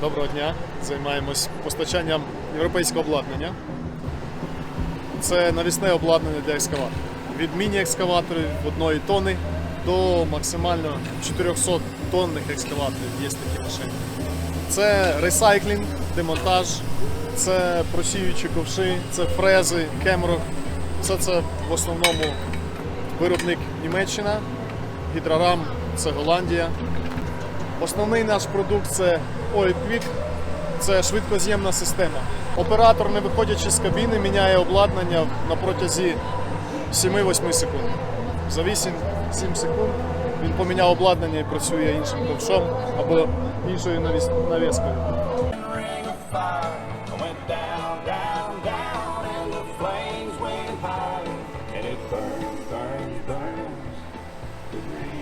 Доброго дня. Займаємось постачанням європейського обладнання. Це навісне обладнання для екскаваторів. Від міні-екскаваторів одної тони до максимально 400 тонних екскаваторів є такі машини. Це ресайклінг, демонтаж, це просіючі ковши, це фрези, кемрох. Все це в основному виробник Німеччина, гідрорам це Голландія. Основний наш продукт це OilQuick, це швидкоз'ємна система. Оператор, не виходячи з кабіни, міняє обладнання на протязі 7-8 секунд. За 8-7 секунд він поміняв обладнання і працює іншим ковшом або іншою навіскою. rain.